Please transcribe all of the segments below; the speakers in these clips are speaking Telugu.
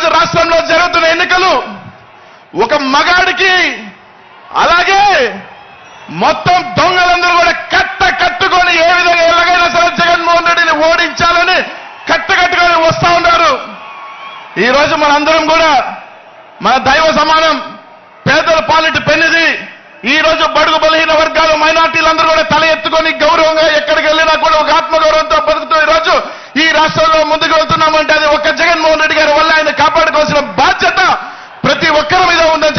ఈరోజు రాష్ట్రంలో జరుగుతున్న ఎన్నికలు ఒక మగాడికి అలాగే మొత్తం దొంగలందరూ కూడా కట్ట కట్టుకొని ఏ విధంగా ఎలాగైనా సరే జగన్మోహన్ రెడ్డిని ఓడించాలని కట్ట కట్టుకొని వస్తా ఉన్నారు. ఈ రోజు మనందరం కూడా మన దైవ సమానం పేదల పాలిటి పెన్నిది ఈ రోజు బడుగు బలహీన వర్గాలు మైనార్టీలందరూ కూడా తల ఎత్తుకొని గౌరవంగా ఎక్కడికి వెళ్ళినా కూడా ఒక ఆత్మగౌరవంతో బతుకుతూ ఈ రోజు ఈ రాష్ట్రంలో ముందుకు వెళ్తున్నామంటే అది ఒక్క జగన్మోహన్ రెడ్డి గారి వల్ల ఆయన కాపాడుకోవాల్సిన బాధ్యత ప్రతి ఒక్కరి మీద ఉందని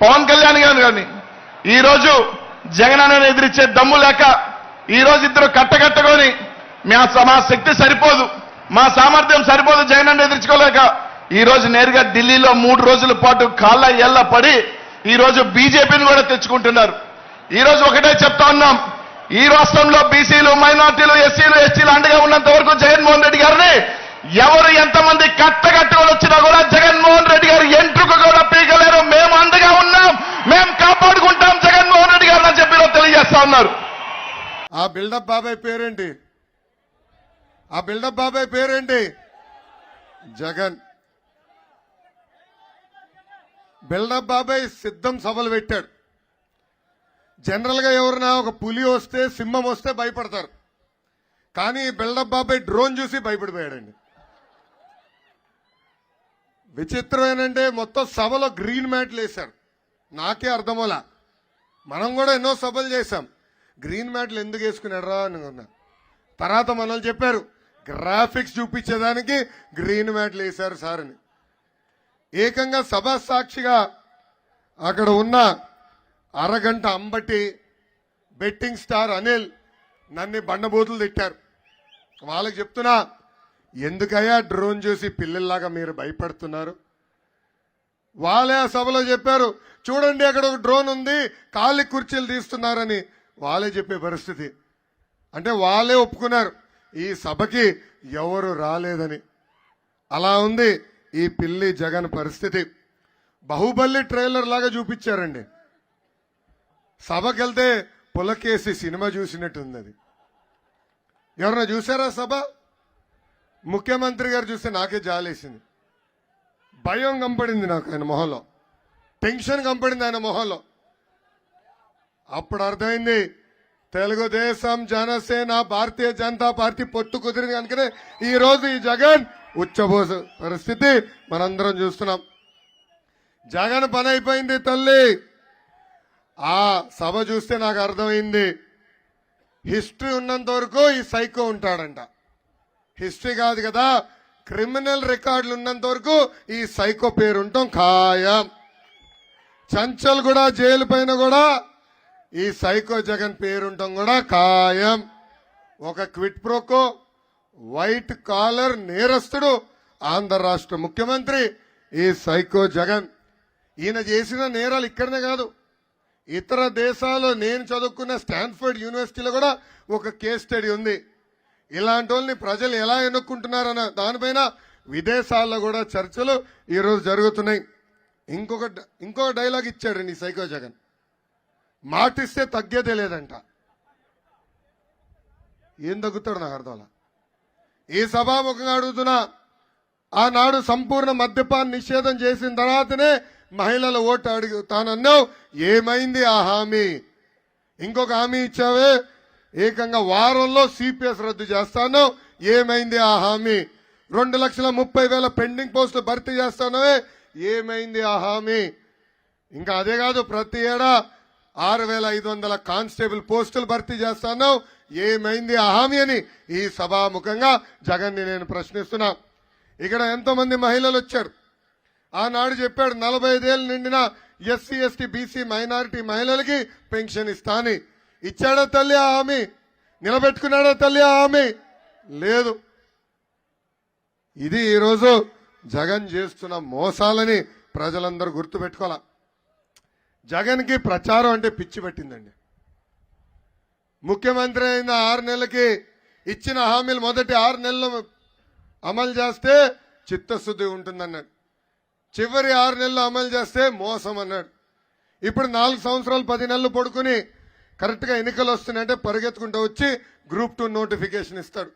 పవన్ కళ్యాణ్ గారు కానీ ఈ రోజు జగన్ అన్నని ఎదిరించే దమ్ము లేక ఈ రోజు ఇద్దరు కట్టకట్టుకొని మా మా శక్తి సరిపోదు మా సామర్థ్యం సరిపోదు జగన్ అన్న ఎదిరించుకోలేక ఈ రోజు నేరుగా ఢిల్లీలో మూడు రోజుల పాటు కాళ్ళ ఎల్ల పడి ఈరోజు బీజేపీని కూడా తెచ్చుకుంటున్నారు. ఈరోజు ఒకటే చెప్తా ఉన్నాం ఈ రాష్ట్రంలో బీసీలు మైనార్టీలు ఎస్సీలు ఎస్టీలు అండగా ఉన్నంత వరకు జగన్మోహన్ రెడ్డి గారిని ఎవరు ఎంతమంది కట్టగట్టుకొని వచ్చినా కూడా జగన్మోహన్ రెడ్డి గారు ఎంట్రుకు కూడా పీకలేరు. మేము అండగా ఉన్నాం. మేము కాపాడుకుంటాం జగన్మోహన్ రెడ్డి గారు అని చెప్పి తెలియజేస్తా ఉన్నారు. ఆ బిల్డప్ బాబాయ్ పేరేంటి? ఆ బిల్డప్ బాబాయ్ పేరేంటి? జగన్. బిల్డప్ బాబాయ్ సిద్ధం సభలు పెట్టాడు. జనరల్గా ఎవరైనా ఒక పులి వస్తే సింహం వస్తే భయపడతారు. కానీ బిల్డప్ బాబాయ్ డ్రోన్ చూసి భయపడిపోయాడండి. విచిత్రం ఏంటంటే మొత్తం సభలో గ్రీన్ మ్యాట్లు వేశారు. నాకే అర్థమోలా మనం కూడా ఎన్నో సభలు చేశాం. గ్రీన్ మ్యాట్లు ఎందుకు వేసుకున్నారా అనుకున్నా తర్వాత మనల్ని చెప్పారు గ్రాఫిక్స్ చూపించేదానికి గ్రీన్ మ్యాట్లు వేశారు సార్ అని. ఏకంగా సభా సాక్షిగా అక్కడ ఉన్న అరగంట అంబటి బెట్టింగ్ స్టార్ అనిల్ నన్ను బండబూతులు తిట్టారు. వాళ్ళకి చెప్తున్నా ఎందుకయ్యా డ్రోన్ చూసి పిల్లల్లాగా మీరు భయపడుతున్నారు? వాళ్ళే ఆ సభలో చెప్పారు చూడండి అక్కడ ఒక డ్రోన్ ఉంది ఖాళీ కుర్చీలు తీస్తున్నారని. వాళ్ళే చెప్పే పరిస్థితి. అంటే వాళ్ళే ఒప్పుకున్నారు ఈ సభకి ఎవరు రాలేదని. అలా ఉంది ఈ పిల్లి జగన్ పరిస్థితి. బాహుబలి ట్రైలర్ లాగా చూపించారండి. సభకి వెళ్తే పులకేసి సినిమా చూసినట్టుంది అది. ఎవరన్నా చూసారా సభ? ముఖ్యమంత్రి గారు చూస్తే నాకే జాలేసింది. భయం కంపడింది నాకు ఆయన మొహంలో. టెన్షన్ కంపడింది ఆయన మొహంలో. అప్పుడు అర్థమైంది తెలుగుదేశం జనసేన భారతీయ జనతా పార్టీ పొట్టు కుదిరింది కనుకనే ఈరోజు ఈ జగన్ ఉచ్చబోస పరిస్థితి మనందరం చూస్తున్నాం. జగన్ పని అయిపోయింది తల్లి. ఆ సభ చూస్తే నాకు అర్థమైంది హిస్టరీ ఉన్నంత వరకు ఈ సైకో ఉంటాడంట. హిస్టరీ కాదు కదా. క్రిమినల్ రికార్డులు ఉన్నంత వరకు ఈ సైకో పేరుంటాం ఖాయం. చంచల్ కూడా జైలు పైన కూడా ఈ సైకో జగన్ పేరుంటాం కూడా ఖాయం. ఒక క్విట్ ప్రోకో వైట్ కాలర్ నేరస్తుడు ఆంధ్ర రాష్ట్ర ముఖ్యమంత్రి ఈ సైకో జగన్. ఈయన చేసిన నేరాలు ఇక్కడనే కాదు. ఇతర దేశాల్లో నేను చదువుకున్న స్టాన్ఫర్డ్ యూనివర్సిటీలో కూడా ఒక కేస్ స్టడీ ఉంది. ఇలాంటి వాళ్ళని ప్రజలు ఎలా ఎన్నుకుంటున్నారన్న దానిపైన విదేశాల్లో కూడా చర్చలు ఈరోజు జరుగుతున్నాయి. ఇంకొక ఇంకొక డైలాగ్ ఇచ్చాడు నీ సైకో జగన్. మాటిస్తే తగ్గేదే లేదంట. ఏం తగ్గుతాడు నాకు అర్థం అలా. ఈ సభాముఖంగా అడుగుతున్నా ఆనాడు సంపూర్ణ మద్యపాన్ నిషేధం చేసిన తర్వాతనే మహిళల ఓటు అడుగు తానన్నావు ఏమైంది ఆ హామీ? ఇంకొక హామీ ఇచ్చావే ఏకంగా వారంలో సిపిఎస్ రద్దు చేస్తాను. ఏమైంది ఆ హామీ? రెండు లక్షల ముప్పై వేల పెండింగ్ పోస్టులు భర్తీ చేస్తానవే. ఏమైంది ఆ హామీ? ఇంకా అదే కాదు ప్రతి ఏడా ఆరు వేల ఐదు వందల కానిస్టేబుల్ పోస్టులు భర్తీ చేస్తాను. ఏమైంది ఆ హామీ అని ఈ సభాముఖంగా జగన్ని నేను ప్రశ్నిస్తున్నా. ఇక్కడ ఎంతోమంది మహిళలు వచ్చారు. ఆనాడు చెప్పాడు నలభై ఐదేళ్ళు నిండిన ఎస్సీ ఎస్టీ బీసీ మైనారిటీ మహిళలకి పెన్షన్ ఇస్తాను ఇచ్చాడా తల్లి ఆ హామీ? నిలబెట్టుకున్నాడా తల్లి ఆ హామీ? లేదు. ఇది ఈరోజు జగన్ చేస్తున్న మోసాలని ప్రజలందరూ గుర్తుపెట్టుకోవాల? జగన్కి ప్రచారం అంటే పిచ్చి పెట్టిందండి. ముఖ్యమంత్రి అయిన ఆరు నెలలకి ఇచ్చిన హామీలు మొదటి ఆరు నెలలు అమలు చేస్తే చిత్తశుద్ధి ఉంటుందన్నాడు. చివరి ఆరు నెలలు అమలు చేస్తే మోసం అన్నాడు. ఇప్పుడు నాలుగు సంవత్సరాలు పది నెలలు పడుకుని కరెక్ట్గా ఎన్నికలు వస్తున్నాయంటే పరిగెత్తుకుంటూ వచ్చి గ్రూప్ టూ నోటిఫికేషన్ ఇస్తాడు.